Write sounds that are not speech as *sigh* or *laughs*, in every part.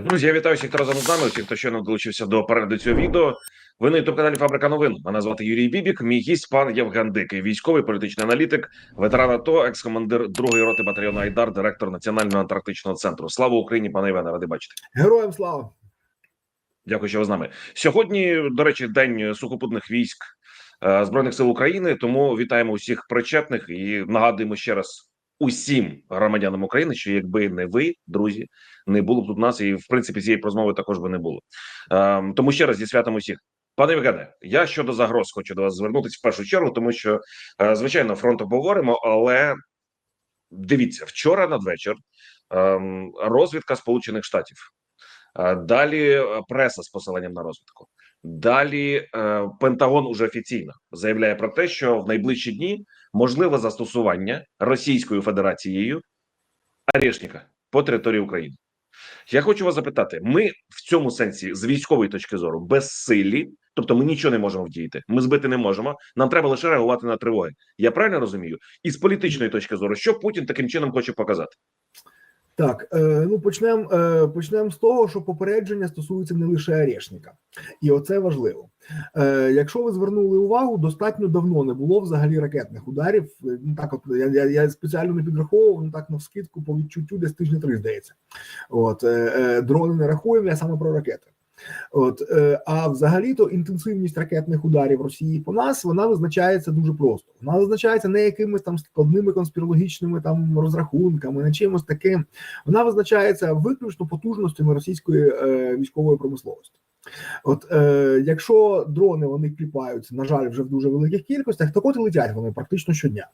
Друзі, я вітаю всіх, хто разом з нами. Всіх, хто щойно долучився до перегляду цього відео. Ви на youtube каналі Фабрика новин. Мене звати Юрій Бібік. Мій гість пан Євген Дикий, військовий політичний аналітик, ветеран АТО, екс-командир другої роти батальйону Айдар, директор Національного антарктичного центру. Слава Україні, пане Євгене, ради бачити. Героям слава! Дякую, що ви з нами. Сьогодні, до речі, день сухопутних військ е, збройних сил України. Тому вітаємо усіх причетних і нагадуємо ще раз усім громадянам України, що якби не ви, друзі, не було б тут нас, і в принципі цієї розмови також би не було. Е, тому ще раз зі святом усіх. Пане Євгене, я щодо загроз хочу до вас звернутися в першу чергу, тому що е, звичайно фронту поговоримо, але дивіться вчора надвечір ем, розвідка Сполучених Штатів. Е, Далі е, преса з посиланням на розвідку. Далі е, Пентагон уже офіційно заявляє про те, що в найближчі дні можливе застосування Російською Федерацією арешника по території України. Я хочу вас запитати: ми в цьому сенсі з військової точки зору безсилі, тобто ми нічого не можемо вдіяти, ми збити не можемо. Нам треба лише реагувати на тривоги. Я правильно розумію? І з політичної точки зору, що Путін таким чином хоче показати? Так, е, ну почнемо е, почнемо з того, що попередження стосується не лише Арешника, і оце важливо. Е, якщо ви звернули увагу, достатньо давно не було взагалі ракетних ударів. Ну так, от я, я, я спеціально не підраховував, ну так на скидку по відчуттю десь тижня три здається. От дрони не рахуємо, я саме про ракети. От е, а взагалі-то інтенсивність ракетних ударів Росії по нас вона визначається дуже просто. Вона визначається не якимись там складними конспірологічними там розрахунками, не чимось таким. Вона визначається виключно потужностями російської е, військової промисловості. От е, якщо дрони вони кліпаються, на жаль, вже в дуже великих кількостях, так от і летять вони практично щодня.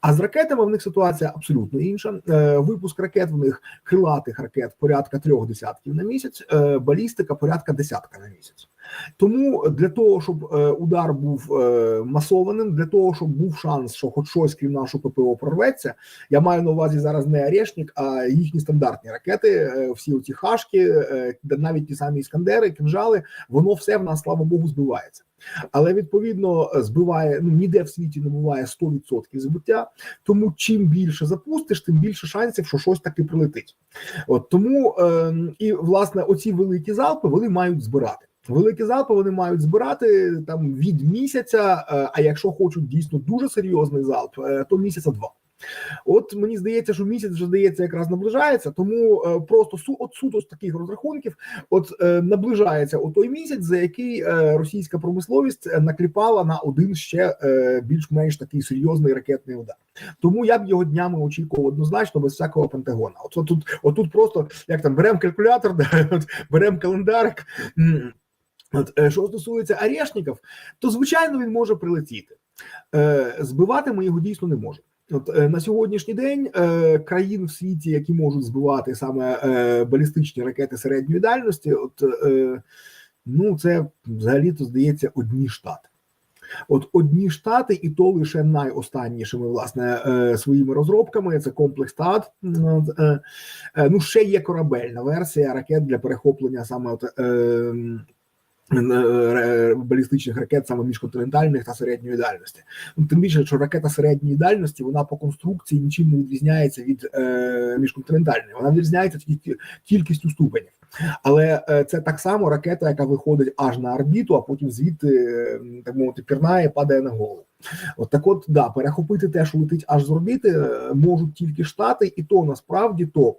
А з ракетами в них ситуація абсолютно інша. Е, випуск ракет в них крилатих ракет порядка трьох десятків на місяць, е, балістика порядка десятка на місяць. Тому для того, щоб е, удар був е, масованим, для того, щоб був шанс, що хоч щось крім нашого ППО прорветься, я маю на увазі зараз не Арешник, а їхні стандартні ракети, е, всі оці хашки, навіть ті самі іскандери, кинжали, воно все в нас, слава Богу, збивається. Але відповідно збиває ну ніде в світі не буває 100% збиття. Тому чим більше запустиш, тим більше шансів, що щось таки прилетить. От тому е, і власне оці великі залпи вони мають збирати. Великі залпи вони мають збирати там від місяця. е, А якщо хочуть дійсно дуже серйозний залп, е, то місяця два. От мені здається, що місяць вже здається, якраз наближається. Тому е, просто су от суто з таких розрахунків, от е, наближається о той місяць, за який е, російська промисловість е, накліпала на один ще е, більш-менш такий серйозний ракетний удар. Тому я б його днями очікував однозначно без всякого пентагона. От, от тут, отут просто як там беремо калькулятор, *laughs* беремо календарик. От, е, що стосується арешників, то звичайно він може прилетіти. Е, збивати ми його дійсно не можемо. От е, на сьогоднішній день країн в світі, які можуть збивати саме балістичні ракети середньої дальності, от ну це взагалі-то здається одні штати. От одні штати, і то лише найостаннішими власне своїми розробками. Це комплекс е, ну ще є корабельна версія ракет для перехоплення саме от. Балістичних ракет саме міжконтинентальних та середньої дальності. Ну, тим більше, що ракета середньої дальності вона по конструкції нічим не відрізняється від е, міжконтинентальної. Вона відрізняється тільки кількістю ступенів. Але е, це так само ракета, яка виходить аж на орбіту, а потім звідти е, так мовити пірнає, падає на голову. От так, от да, перехопити те, що летить аж з орбіти, е, можуть тільки штати, і то насправді то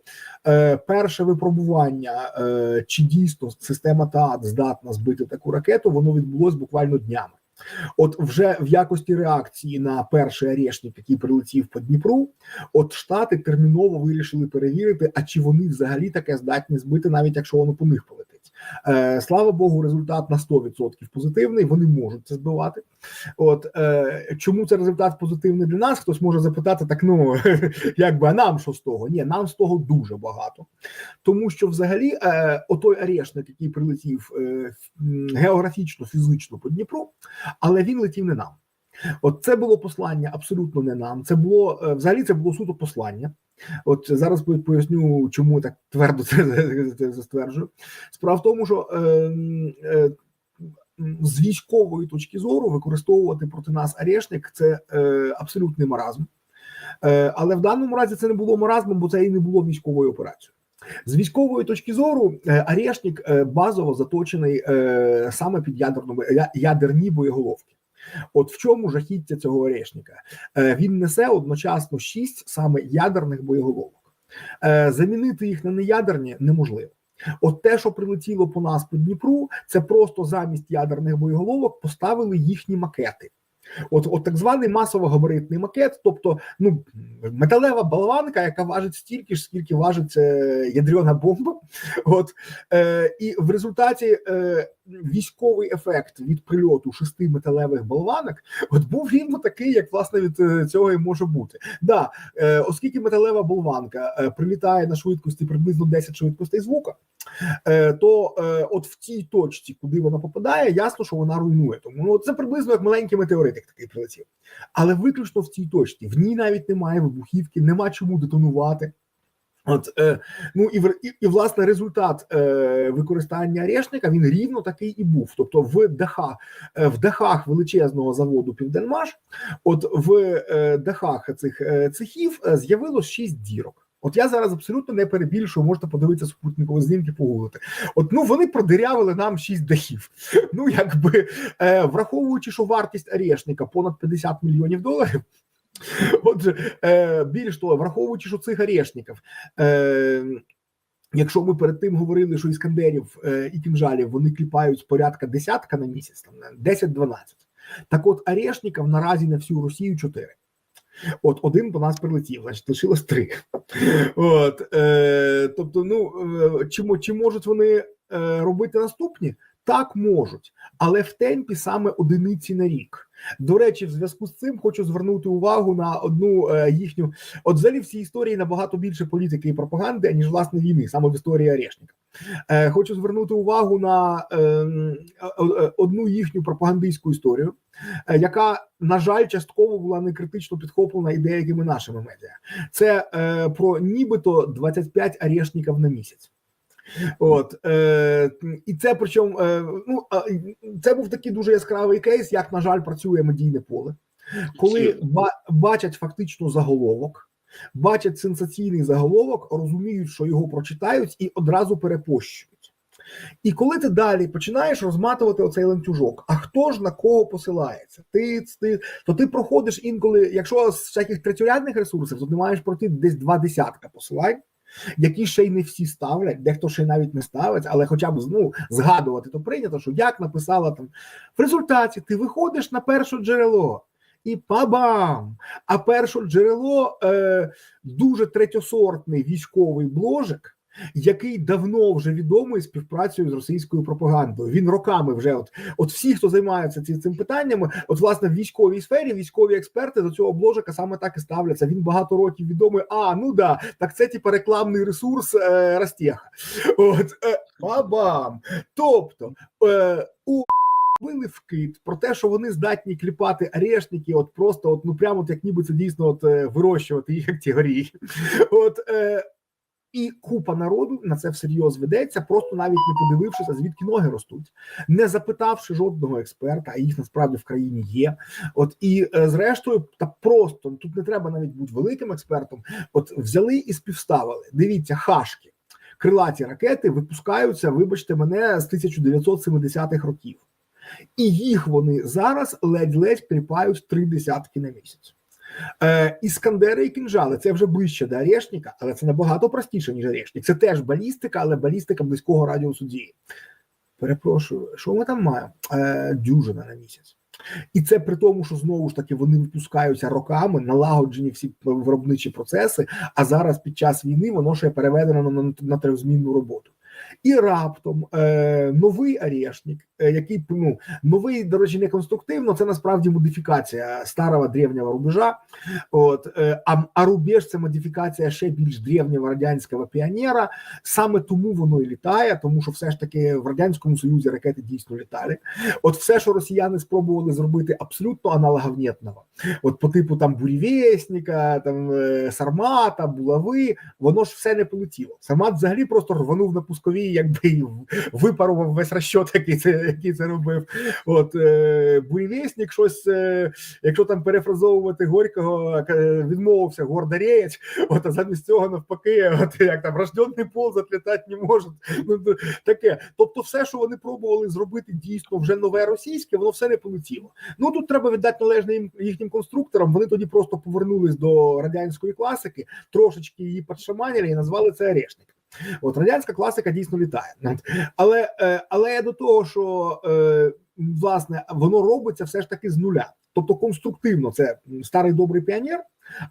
е, перше випробування, е, чи дійсно система ТААД здатна збити таку ракету, воно відбулось буквально днями. От вже в якості реакції на перший арешник, який прилетів по Дніпру, от штати терміново вирішили перевірити, а чи вони взагалі таке здатні збити, навіть якщо воно по них полетить. Е, слава Богу, результат на 100% позитивний. Вони можуть це збивати. От е, чому це результат позитивний для нас? Хтось може запитати: так ну *laughs* якби а нам що з того? Ні, нам з того дуже багато, тому що взагалі е, отой арешник, який прилетів е, географічно, фізично по Дніпру, але він летів не нам. От це було послання абсолютно не нам. Це було е, взагалі це було суто послання. От зараз поясню, чому я так твердо це, це, стверджую. Справа в тому, що е, е, з військової точки зору використовувати проти нас арешник це е, абсолютний маразм. Е, але в даному разі це не було маразмом, бо це і не було військовою операцією. З військової точки зору, е, Арешник е, базово заточений е, саме під ядерні боєголовки. От в чому жахіття цього Орешника? Е, Він несе одночасно шість саме ядерних боєголовок. Е, Замінити їх на неядерні неможливо. От те, що прилетіло по нас по Дніпру, це просто замість ядерних боєголовок поставили їхні макети. От, от так званий масово-габаритний макет, тобто ну металева болванка, яка важить стільки ж, скільки важить е, ядрена бомба. От е, і в результаті е, військовий ефект від прильоту шести металевих болванок от був рівно такий, як власне від е, цього і може бути. Да, е, оскільки металева болванка е, прилітає на швидкості приблизно 10 швидкостей звука, то от в тій точці, куди вона попадає, ясно, що вона руйнує. Тому ну, це приблизно як маленький метеоритик такий прилетів. Але виключно в цій точці. В ній навіть немає вибухівки, нема чому детонувати. От е, ну і, і, і власне результат е, використання Орешника він рівно такий і був. Тобто, в дахах е, в дахах величезного заводу Південмаш, от в е, дахах цих е, цехів е, з'явилось шість дірок. От я зараз абсолютно не перебільшую, можете подивитися супутникові знімки, погуглити. От ну вони продирявили нам шість дахів. *laughs* Ну якби е, враховуючи, що вартість Орешника понад 50 мільйонів доларів. *laughs* Отже, е, більш того, враховуючи, що цих орешників, е, якщо ми перед тим говорили, що іскандерів е, і кінжалів вони кліпають порядка десятка на місяць, там 10-12, так от орешників наразі на всю Росію 4. От один по нас прилетів, значить лишилось три. От, е, тобто, ну е, чи, чи можуть вони е, робити наступні? Так можуть, але в темпі саме одиниці на рік. До речі, в зв'язку з цим хочу звернути увагу на одну е, їхню. От взагалі в цій історії набагато більше політики і пропаганди, аніж власне війни, саме в історії Орешника. Е, хочу звернути увагу на е, е, е, одну їхню пропагандистську історію, е, яка, на жаль, частково була не критично підхоплена і деякими нашими медіа. Це е, про нібито 25 орешників на місяць. От е, і це причому е, ну це був такий дуже яскравий кейс, як на жаль, працює медійне поле, коли ба- бачать фактично заголовок, бачать сенсаційний заголовок, розуміють, що його прочитають, і одразу перепощують. І коли ти далі починаєш розматувати оцей ланцюжок, а хто ж на кого посилається? Ти, ти то ти проходиш інколи, якщо з всяких третьорядних ресурсів, то ти маєш пройти десь два десятка посилань які ще й не всі ставлять, дехто ще й навіть не ставить, але хоча б ну, згадувати то прийнято, що як написала там. В результаті ти виходиш на перше джерело. І пабам! А перше джерело е, дуже третьосортний військовий бложик, який давно вже відомий співпрацею з російською пропагандою. Він роками вже от, от всі, хто займається ці, цим питаннями, от власне в військовій сфері військові експерти до цього бложика саме так і ставляться. Він багато років відомий. А ну да, так це типа рекламний ресурс е, Ростеха. От е, бабам. Тобто е, у били вкид про те, що вони здатні кліпати орешники, от просто от ну прямо от як ніби це дійсно от е, вирощувати їх як ті горіхи. От е, і купа народу на це всерйоз ведеться, просто навіть не подивившись, а звідки ноги ростуть, не запитавши жодного експерта, а їх насправді в країні є. От і е, зрештою, та просто тут не треба навіть бути великим експертом. От взяли і співставили. Дивіться, хашки, крилаті ракети випускаються, вибачте мене, з 1970-х років. І їх вони зараз ледь-ледь кліпають три десятки на місяць. Е, Іскандери і кінжали це вже ближче до Орешника, але це набагато простіше, ніж Орешник. Це теж балістика, але балістика близького радіусу дії. Перепрошую, що ми там маємо? Е, дюжина на місяць. І це при тому, що знову ж таки вони випускаються роками, налагоджені всі виробничі процеси. А зараз під час війни воно ще переведено на, на, на трьохзмінну роботу. І раптом е, новий Орешник, який ну новий, до речі, не конструктивно, це насправді модифікація старого древнього рубежа. От е, а, а рубеж це модифікація ще більш древнього радянського піонера. Саме тому воно і літає, тому що все ж таки в радянському союзі ракети дійсно літали. От все, що росіяни спробували зробити, абсолютно аналоговнєтного. От по типу там бурєвєсника, там е, Сармата, булави, воно ж все не полетіло. Сармат взагалі просто рванув на пусковій, якби і випарував весь розчот, який це який це робив. От е, буревісник щось, е, якщо там перефразовувати Горького, е, відмовився гордореєць, от а замість цього навпаки, от як там рожденний пол затлітати не може. Ну таке. Тобто, все, що вони пробували зробити дійсно вже нове російське, воно все не полетіло. Ну тут треба віддати належне їхнім конструкторам. Вони тоді просто повернулись до радянської класики, трошечки її підшаманили і назвали це орешник. От радянська класика дійсно літає, але е, але я до того, що е, власне воно робиться все ж таки з нуля. Тобто конструктивно це старий добрий піонер,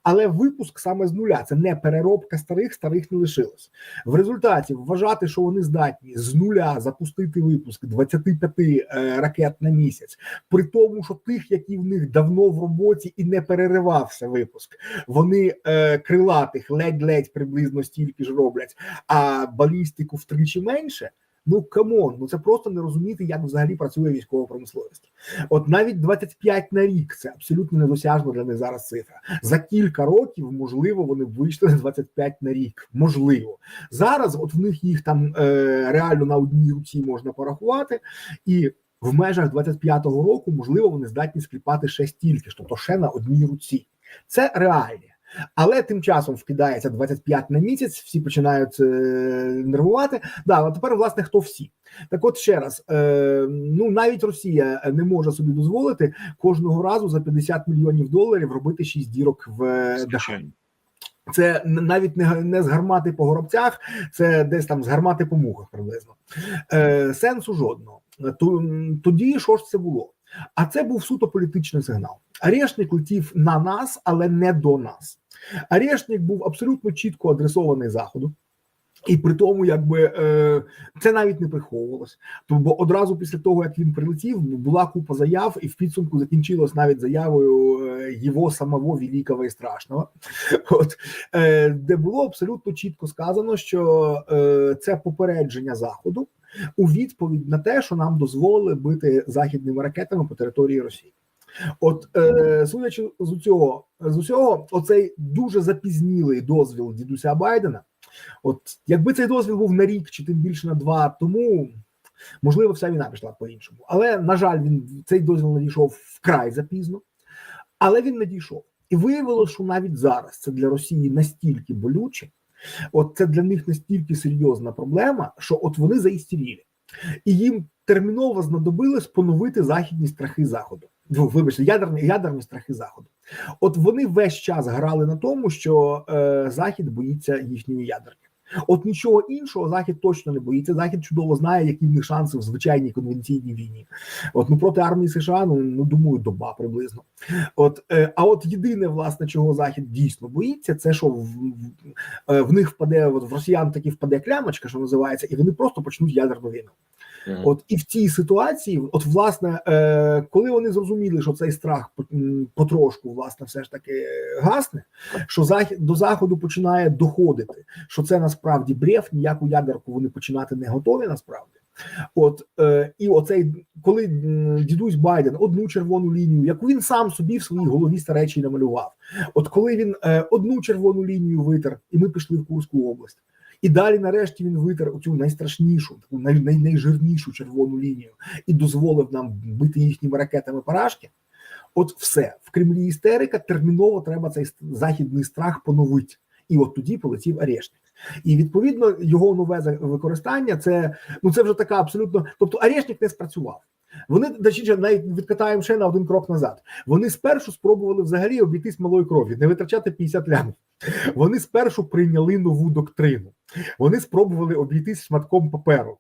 але випуск саме з нуля. Це не переробка старих, старих не лишилось. В результаті вважати, що вони здатні з нуля запустити випуск 25 е, ракет на місяць, при тому, що тих, які в них давно в роботі і не переривався випуск, вони е, крилатих ледь-ледь приблизно стільки ж роблять, а балістику втричі менше. Ну камон, ну це просто не розуміти, як взагалі працює військова промисловість. От навіть 25 на рік це абсолютно недосяжна для них зараз цифра. За кілька років, можливо, вони вийшли на 25 на рік. Можливо, зараз от в них їх там е, реально на одній руці можна порахувати, і в межах 25-го року, можливо, вони здатні скліпати ще стільки ж, тобто ще на одній руці. Це реальні. Але тим часом вкидається 25 на місяць, всі починають е, нервувати. Да, але тепер, власне, хто всі? Так, от ще раз, е, ну навіть Росія не може собі дозволити кожного разу за 50 мільйонів доларів робити 6 дірок в е, Це навіть не, не з гармати по горобцях, це десь там з гармати по мухах приблизно. Е, сенсу жодного. Ту- Тоді що ж це було? А це був суто політичний сигнал. Арешник летів на нас, але не до нас. Арешник був абсолютно чітко адресований заходу. І при тому, якби е, це навіть не приховувалось. Бо одразу після того, як він прилетів, була купа заяв, і в підсумку закінчилось навіть заявою е, його самого великого і страшного. От е, де було абсолютно чітко сказано, що це попередження заходу у відповідь на те, що нам дозволили бити західними ракетами по території Росії. От, е, судячи з усього, з усього, оцей дуже запізнілий дозвіл дідуся Байдена. От якби цей дозвіл був на рік чи тим більше на два тому, можливо, вся війна пішла по-іншому. Але на жаль, він цей дозвіл надійшов вкрай запізно, але він надійшов. І виявилося, що навіть зараз це для Росії настільки болюче, от це для них настільки серйозна проблема, що от вони заістеріли. І їм терміново знадобилось поновити західні страхи заходу. Ну, Вибачте, ядерні, ядерні страхи заходу. От вони весь час грали на тому, що е, Захід боїться їхньої ядерки. От нічого іншого Захід точно не боїться. Захід чудово знає, які в них шанси в звичайній конвенційній війні. От ну проти армії США, ну, ну думаю, доба приблизно. От е, а от єдине, власне, чого Захід дійсно боїться, це що в, в, е, в них впаде от в росіян таки впаде клямочка, що називається, і вони просто почнуть ядерну війну. Мгм. От і в цій ситуації, от власне, е, коли вони зрозуміли, що цей страх потрошку, власне, все ж таки е, гасне, що захід до заходу починає доходити, що це насправді бреф, ніяку ядерку вони починати не готові насправді. От е, і оцей, коли дідусь Байден одну червону лінію, яку він сам собі в своїй голові старечій намалював. От коли він е, одну червону лінію витер, і ми пішли в Курську область. І далі, нарешті, він витер цю найстрашнішу, таку най, най, найжирнішу червону лінію і дозволив нам бити їхніми ракетами парашки. От все в Кремлі істерика терміново треба цей західний страх поновити. І от тоді полетів Арешник. І відповідно його нове використання це ну це вже така абсолютно. Тобто Арешник не спрацював. Вони точніше, навіть відкатаємо ще на один крок назад. Вони спершу спробували взагалі обійтись малою кров'ю, не витрачати 50 лямів. Вони спершу прийняли нову доктрину. Вони спробували обійтись шматком паперу.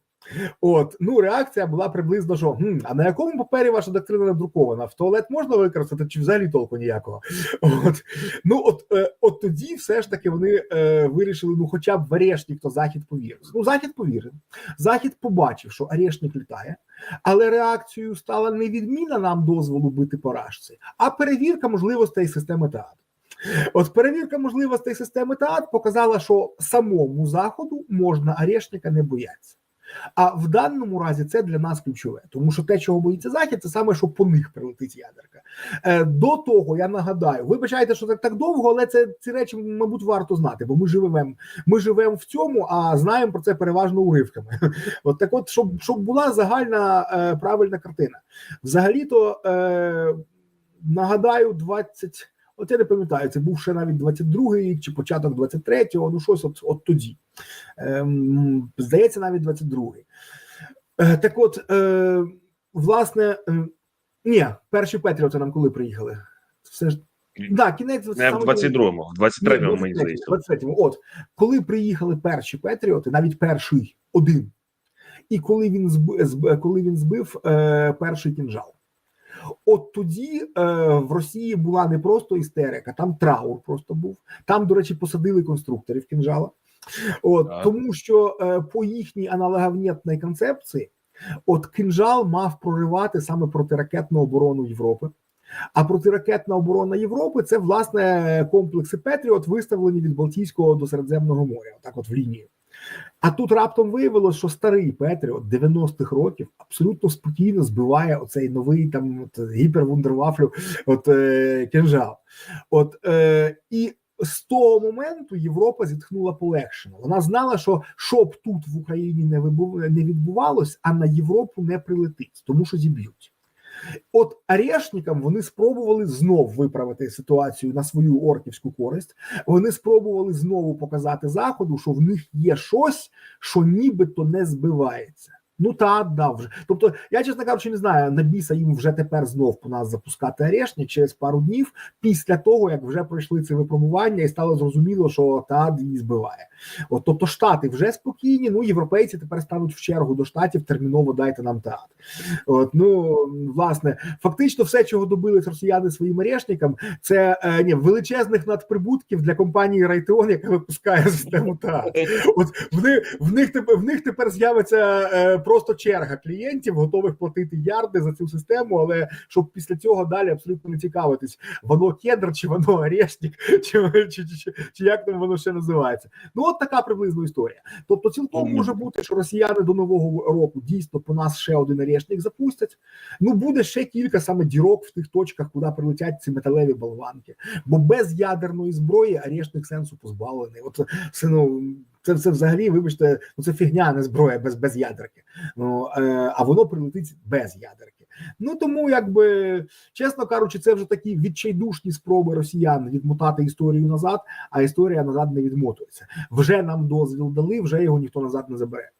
От ну реакція була приблизно, що «Гм, а на якому папері ваша доктрина надрукована? В туалет можна використати чи взагалі толку ніякого? От ну от, е, от тоді все ж таки вони е, вирішили, ну, хоча б в Арешник, то захід повірив. Ну, захід повірив. Захід побачив, що Арешник літає, але реакцією стала не відміна нам дозволу бити по рашці, а перевірка можливостей системи ТААТ. От перевірка можливостей системи ТААТ показала, що самому заходу можна Арешника не боятися. А в даному разі це для нас ключове, тому що те, чого боїться захід, це саме що по них прилетить ядерка. Е, до того я нагадаю, вибачайте, що так так довго, але це ці речі, мабуть, варто знати, бо ми живемо. Ми живемо в цьому, а знаємо про це переважно уривками. *laughs* От так, от, щоб щоб була загальна е, правильна картина. Взагалі-то е, нагадаю, 20, От я не пам'ятаю, це був ще навіть 22-й рік чи початок 23-го, ну щось от, от тоді. Ем, здається, навіть 22-й. Е, так от, е, власне, е, ні, перші Петріоти нам коли приїхали? Все ж да, кінець Не в 22-му, в 23-му, мені 23-му, здається. 23-му. От коли приїхали перші Петріоти, навіть перший один, і коли він збив, зб, коли він збив е, перший кінжал. От тоді е, в Росії була не просто істерика, там траур просто був. Там, до речі, посадили конструкторів кінжала. От Так. тому, що е, по їхній аналоговнітній концепції, от кинжал мав проривати саме протиракетну оборону Європи. А протиракетна оборона Європи це власне комплекси Петріот, виставлені від Балтійського до Середземного моря, отак, от в лінію. А тут раптом виявилось, що старий Петріот 90-х років абсолютно спокійно збиває оцей новий там от, гіпервундервафлю, от е, кінжал. От е, і з того моменту Європа зітхнула полегшено. Вона знала, що що тут в Україні не не відбувалось, а на Європу не прилетить, тому що зіб'ють. От арешникам вони спробували знов виправити ситуацію на свою орківську користь. Вони спробували знову показати заходу, що в них є щось, що нібито не збивається. Ну та да, вже. Тобто, я чесно кажучи, не знаю, на біса їм вже тепер знов по нас запускати арешник через пару днів після того, як вже пройшли це випробування, і стало зрозуміло, що ТАД її збиває. От тобто, штати вже спокійні. Ну європейці тепер стануть в чергу до штатів. Терміново дайте нам ТАД. От ну власне, фактично, все, чого добились росіяни своїм арешникам, це е, ні, величезних надприбутків для компанії Райтеон, яка випускає систему ТАД. От в них в них тепер в них тепер з'явиться е, просто черга клієнтів, готових платити ярди за цю систему, але щоб після цього далі абсолютно не цікавитись, воно кедр, чи воно орешник, *laughs* чи, чи, чи, чи, чи як там воно ще називається. Ну от така приблизно історія. Тобто, цілком Мгм. може бути, що росіяни до нового року дійсно по нас ще один орешник запустять. Ну буде ще кілька саме дірок в тих точках, куди прилетять ці металеві болванки. Бо без ядерної зброї арешник сенсу позбавлений. От ну. Це, це взагалі, вибачте, ну це фігня, не зброя без, без ядерки. Ну е, а воно прилетить без ядерки. Ну тому, якби чесно кажучи, це вже такі відчайдушні спроби росіян відмотати історію назад, а історія назад не відмотується. Вже нам дозвіл дали, вже його ніхто назад не забере.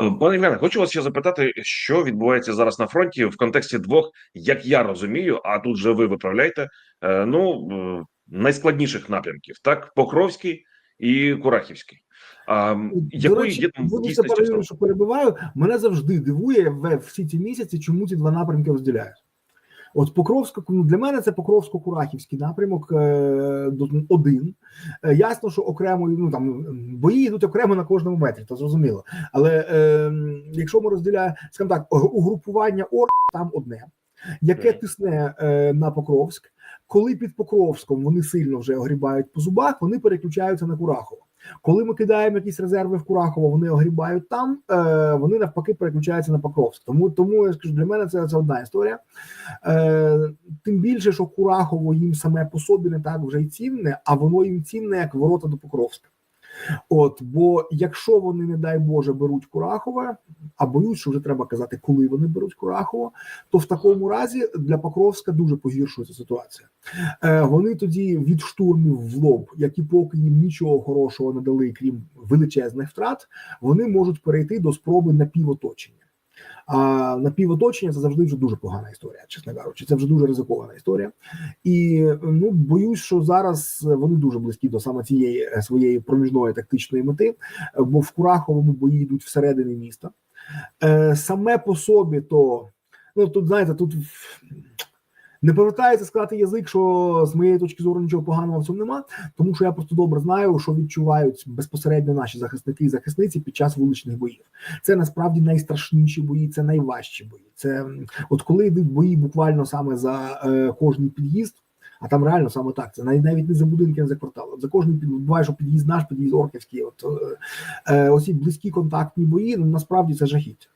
Е, Пане Євгене, хочу вас ще запитати, що відбувається зараз на фронті в контексті двох, як я розумію, а тут же ви виправляйте. е, Ну найскладніших напрямків, так Покровський і Курахівський. А До якої речі, є там дійсності що перебиваю. Мене завжди дивує в всі ці місяці, чому ці два напрямки розділяють. От Покровсько, ну для мене це Покровсько-Курахівський напрямок е, один. Е, ясно, що окремо ну там бої йдуть окремо на кожному метрі, то зрозуміло. Але е, якщо ми розділяємо, скажімо так, угрупування ОР там одне, яке тисне е, на Покровськ. Коли під Покровськом вони сильно вже огрібають по зубах, вони переключаються на Курахово. Коли ми кидаємо якісь резерви в Курахово, вони огрібають там, е, вони навпаки переключаються на Покровськ. Тому тому я скажу, для мене це, це одна історія. Е, тим більше, що Курахово їм саме по собі не так вже й цінне, а воно їм цінне як ворота до Покровська. От, бо якщо вони, не дай Боже, беруть Курахове, а боюсь, що вже треба казати, коли вони беруть Курахово, то в такому разі для Покровська дуже погіршується ситуація. Е, вони тоді від штурмів в лоб, які поки їм нічого хорошого не дали, крім величезних втрат, вони можуть перейти до спроби напівоточення. А напівоточення це завжди вже дуже погана історія, чесно кажучи. Це вже дуже ризикована історія. І ну боюсь, що зараз вони дуже близькі до саме цієї е, своєї проміжної тактичної мети, бо в Кураховому бої йдуть всередині міста. Е, Саме по собі, то ну тут знаєте, тут не повертається сказати язик, що з моєї точки зору нічого поганого в цьому нема, тому що я просто добре знаю, що відчувають безпосередньо наші захисники і захисниці під час вуличних боїв. Це насправді найстрашніші бої, це найважчі бої. Це от коли йдуть бої буквально саме за е, кожний під'їзд. А там реально саме так. Це навіть не за будинки, а за кварталом. За під буває, що під'їзд наш, під'їзд Орківський. От е, е, оці близькі контактні бої, ну насправді це жахіття.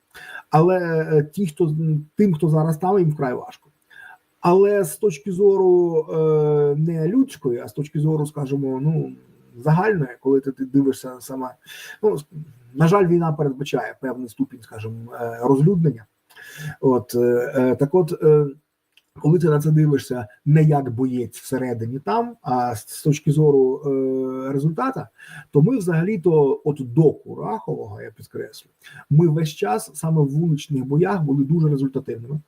Але е, ті, хто тим, хто зараз там, їм вкрай важко. Але з точки зору е, не людської, а з точки зору, скажімо, ну загальної, коли ти, ти дивишся саме, ну на жаль, війна передбачає певний ступінь, скажімо, е, розлюднення. От е, е, так, от. Е, коли ти на це дивишся не як боєць всередині там, а з точки зору е, результата, то ми взагалі-то, от до Курахового, я підкреслю, ми весь час саме в вуличних боях були дуже результативними.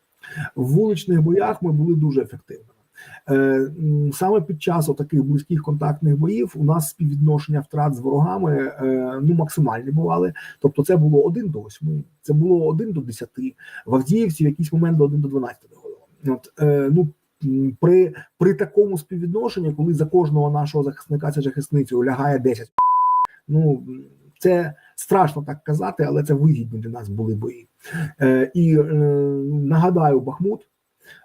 В вуличних боях ми були дуже ефективними. Е, саме під час таких близьких контактних боїв у нас співвідношення втрат з ворогами е, ну максимальні бували. Тобто, це було 1 до 8, це було 1 до 10, в Авдіївці в якийсь момент до 1 до 12 доходило. От, е, ну, при, при такому співвідношенні, коли за кожного нашого захисника чи захисницю лягає 10, ну це страшно так казати, але це вигідні для нас були бої. Е, і е, нагадаю, Бахмут.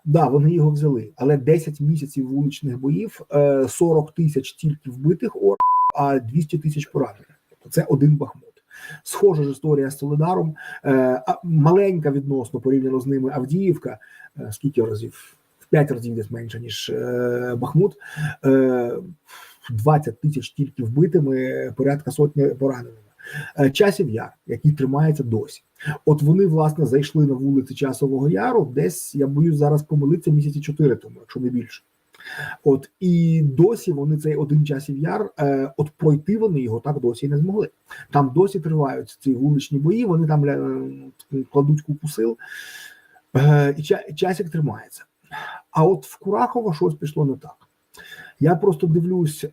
Да, вони його взяли, але 10 місяців вуличних боїв, е, 40 тисяч тільки вбитих ор, а 200 тисяч поранених. Тобто це один Бахмут. Схожа ж історія з Солидаром, е, маленька відносно порівняно з ними Авдіївка. Е, скільки разів? В 5 разів десь менше, ніж е, Бахмут. Е, 20 тисяч тільки вбитими, порядка сотні пораненими. Е, Часів яр, який тримається досі. От вони власне зайшли на вулиці Часового Яру, десь я боюсь зараз помилитися місяці чотири тому, якщо не більше. От і досі вони цей один часів яр, е, от пройти вони його так досі не змогли. Там досі тривають ці вуличні бої. Вони там е, кладуть купу сил, е, і ча- часик тримається. А от в Курахово щось пішло не так. Я просто дивлюсь, е,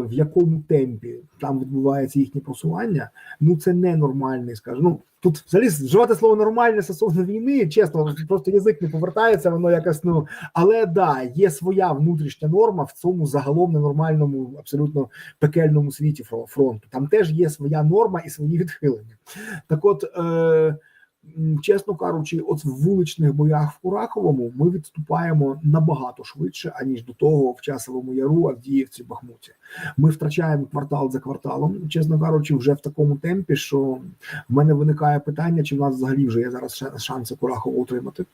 в якому темпі там відбувається їхнє просування. Ну це ненормальний, скажімо. Ну тут взагалі вживати слово нормальне стосовно війни, чесно, просто язик не повертається, воно якось ну. Але да, є своя внутрішня норма в цьому загалом ненормальному, абсолютно пекельному світі фро- фронту. Там теж є своя норма і свої відхилення. Так, от. Е, Чесно кажучи, от в вуличних боях в Кураховому ми відступаємо набагато швидше, аніж до того в часовому яру, Авдіївці, Бахмуті. Ми втрачаємо квартал за кварталом, чесно кажучи, вже в такому темпі, що в мене виникає питання, чи в нас взагалі вже є зараз шанси Курахово утримати.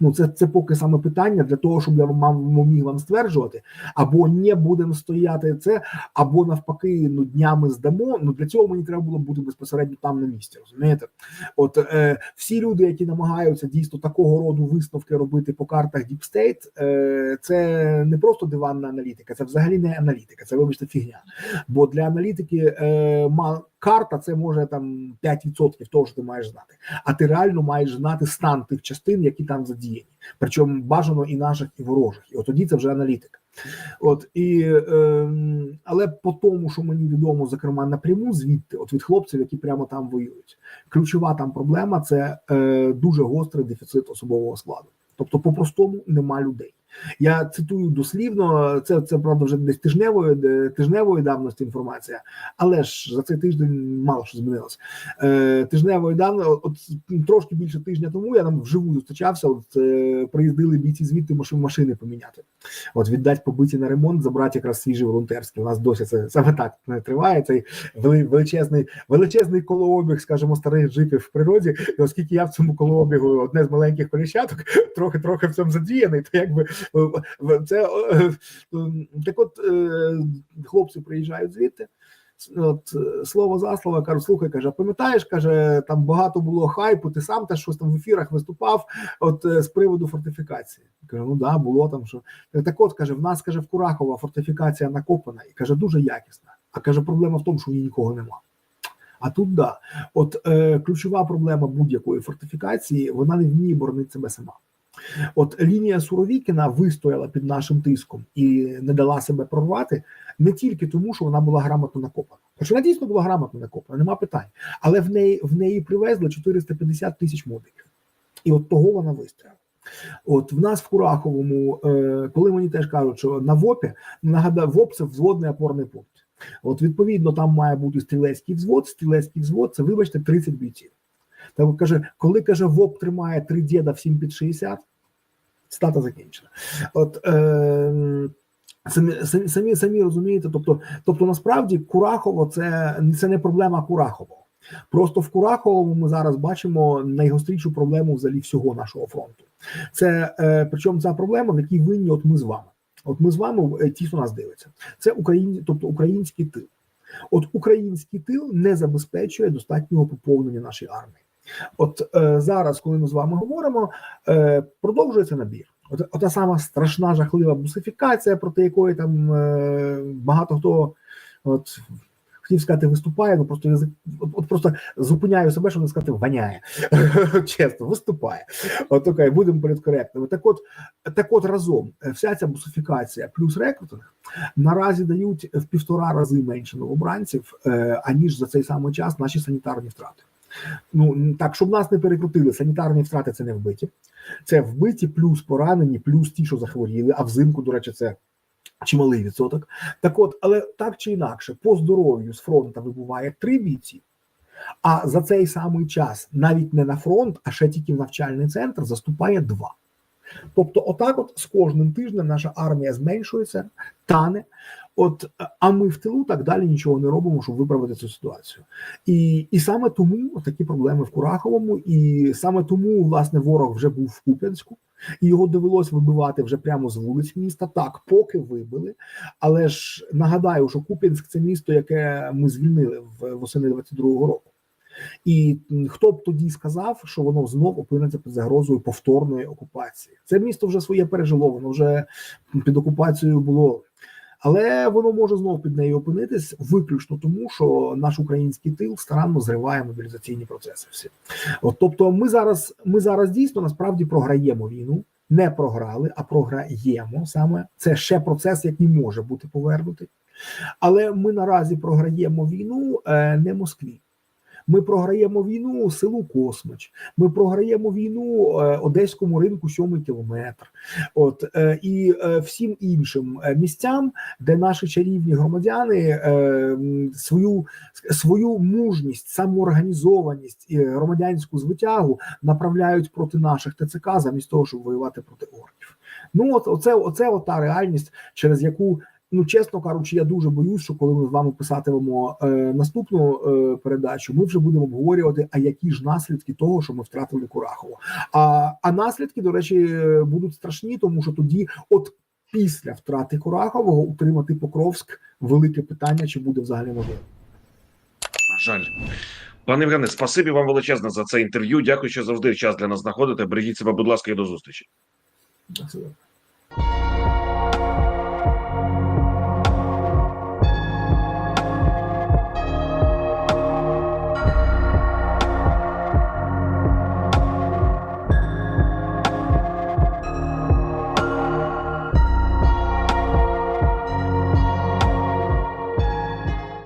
Ну це, це поки саме питання для того, щоб я вам міг вам стверджувати, або не будемо стояти це, або навпаки, ну днями здамо. Ну для цього мені треба було бути безпосередньо там на місці. Розумієте? От е, всі люди, які намагаються дійсно такого роду висновки робити по картах Deep State, е, це не просто диванна аналітика, це взагалі не аналітика, це вибачте фігня. Бо для аналітики е, ма, карта це може там 5% того, що ти маєш знати. А ти реально маєш знати стан тих частин, які там задіяні. Причому бажано і наших, і ворожих. І от тоді це вже аналітика. От і е, але по тому, що мені відомо, зокрема напряму звідти, от від хлопців, які прямо там воюють, ключова там проблема це е, дуже гострий дефіцит особового складу. Тобто, по-простому нема людей. Я цитую дослівно, це це правда вже десь тижневої тижневої давності інформація, але ж за цей тиждень мало що змінилося. Е, тижневої давно, от трошки більше тижня тому я там вживу зустрічався. От е, приїздили бійці звідти машин машини поміняти. От віддати побиті на ремонт, забрати якраз свіжі волонтерські. У нас досі це саме так не триває. Цей вели- величезний, величезний колообіг, скажімо, старих джипів в природі. І оскільки я в цьому колообігу одне з маленьких коліщаток, *laughs* трохи трохи в цьому задіяний, то якби це е, так, от е, хлопці приїжджають звідти. От слово за слово кажу, слухай, каже, пам'ятаєш, каже, там багато було хайпу, ти сам теж щось там в ефірах виступав. От е, з приводу фортифікації. Кажу, ну да, було там що. Так от каже, в нас каже в Курахова фортифікація накопана і каже, дуже якісна. А каже, проблема в тому, що в ній нікого нема. А тут да, от е, ключова проблема будь-якої фортифікації, вона не вміє боронити себе сама. От лінія Суровікіна вистояла під нашим тиском і не дала себе прорвати не тільки тому, що вона була грамотно накопана. Хоч вона дійсно була грамотно накопана, нема питань. Але в неї в неї привезли 450 тисяч модиків. І от того вона вистояла. От в нас в Кураховому, е, коли мені теж кажуть, що на ВОПі нагадаю, ВОП це взводний опорний пункт. От відповідно, там має бути стрілецький взвод. Стрілецький взвод це, вибачте, 30 бійців. Так каже, коли каже, ВОП тримає три діда всім під 60, Цитата закінчена. От е, самі, самі, самі розумієте, тобто, тобто, насправді Курахово це, це не проблема Курахового. Просто в Кураховому ми зараз бачимо найгострішу проблему взагалі всього нашого фронту. Це е, причому ця проблема, в якій винні от ми з вами. От ми з вами е, ті, хто нас дивиться. Це Україн, тобто український тил. От український тил не забезпечує достатнього поповнення нашої армії. От е, зараз, коли ми з вами говоримо, е, продовжується набір. От, ота сама страшна жахлива бусифікація, проти якої там е, багато хто от. Хотів сказати, виступає, ну просто язик, от, от просто зупиняю себе, щоб не сказати воняє. *laughs* Чесно, виступає. От окей, будемо політкоректними. Так от, так от разом е, вся ця бусифікація плюс рекрутинг наразі дають в півтора рази менше новобранців, е, аніж за цей самий час наші санітарні втрати. Ну так, щоб нас не перекрутили, санітарні втрати це не вбиті, це вбиті, плюс поранені, плюс ті, що захворіли. А взимку, до речі, це чималий відсоток. Так от, але так чи інакше, по здоров'ю з фронту вибуває три бійці. А за цей самий час навіть не на фронт, а ще тільки в навчальний центр заступає два. Тобто, отак, от з кожним тижнем наша армія зменшується, тане. От, а ми в тилу так далі нічого не робимо, щоб виправити цю ситуацію. І, і саме тому такі проблеми в Кураховому, і саме тому, власне, ворог вже був в Куп'янську, і його довелось вибивати вже прямо з вулиць міста. Так, поки вибили. Але ж нагадаю, що Куп'янськ це місто, яке ми звільнили в восени 22-го року. І хто б тоді сказав, що воно знов опиниться під загрозою повторної окупації? Це місто вже своє пережило, воно вже під окупацією було. Але воно може знову під нею опинитись виключно тому, що наш український тил старанно зриває мобілізаційні процеси. Всі, от тобто, ми зараз, ми зараз дійсно насправді програємо війну, не програли, а програємо саме. Це ще процес, який може бути повернутий. Але ми наразі програємо війну е, не Москві. Ми програємо війну селу Космич. Ми програємо війну е, одеському ринку сьомий кілометр. От е, і е, всім іншим місцям, де наші чарівні громадяни свою свою мужність, самоорганізованість і громадянську звитягу направляють проти наших ТЦК, замість того, щоб воювати проти орків. Ну от оце, оце от та реальність, через яку. Ну, чесно кажучи, я дуже боюсь, що коли ми з вами писатимемо е, наступну е, передачу, ми вже будемо обговорювати, а які ж наслідки того, що ми втратили Курахово. А, а наслідки, до речі, будуть страшні, тому що тоді, от після втрати Курахового, утримати Покровськ велике питання, чи буде взагалі можливо. На жаль. Пане Євгене, спасибі вам величезне за це інтерв'ю. Дякую, що завжди час для нас знаходите. Бережіть себе, будь ласка, і до зустрічі. Добре.